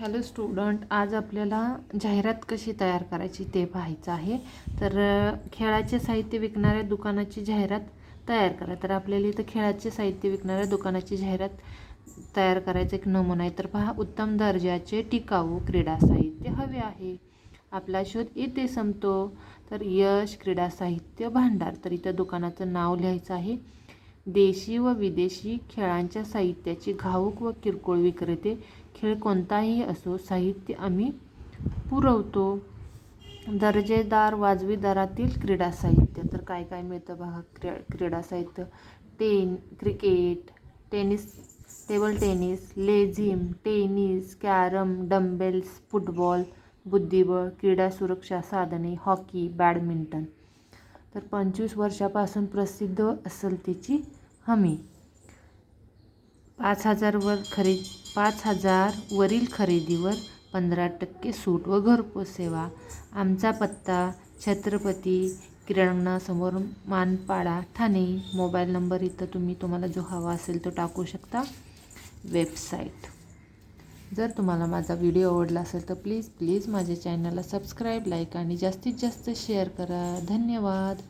Hello student आज आपल्याला जाहिरात कशी तयार करायची ते पाहायचं आहे. तर खेळाचे साहित्य विकणाऱ्या दुकानाची जाहिरात तयार करा. तर आपल्याला इथं खेळाचे साहित्य विकणाऱ्या दुकानाची जाहिरात तयार करायचं एक नमुना आहे. तर पहा उत्तम दर्जाचे टिकाऊ क्रीडा साहित्य हवे आहे. आपला शोध इथे संपतो. तर यश क्रीडा साहित्य भांडार. तर इथं दुकानाचं नाव लिहायचं आहे. देशी व विदेशी खेळांच्या साहित्याची घाऊक व किरकोळ विक्रेते खेळ कोणताही असो साहित्य आम्ही पुरवतो. दर्जेदार वाजवी दरातील क्रीडा साहित्य. तर काय काय मिळतं बघा? क्री क्रीडा साहित्य. Ten cricket tennis table tennis लेझिम टेनिस कॅरम डंबेल्स फुटबॉल बुद्धिबळ क्रीडा सुरक्षा साधने हॉकी बॅडमिंटन. तर पंचवीस वर्षापासून प्रसिद्ध असेल तिची हमी. पाच हजारवर खरेद पाच हजारवरील खरेदीवर पंधरा टक्के सूट व घरपोच सेवा. आमचा पत्ता छत्रपती क्रीडांगणासमोर मानपाडा ठाणे. मोबाईल नंबर इथं तुम्ही तुम्हाला जो हवा असेल तो टाकू शकता. वेबसाईट. जर तुम्हाला माझा व्हिडिओ आवडला असेल तर प्लीज प्लीज माझ्या चॅनलला सबस्क्राईब लाईक आणि जास्तीत जास्त शेअर करा. धन्यवाद.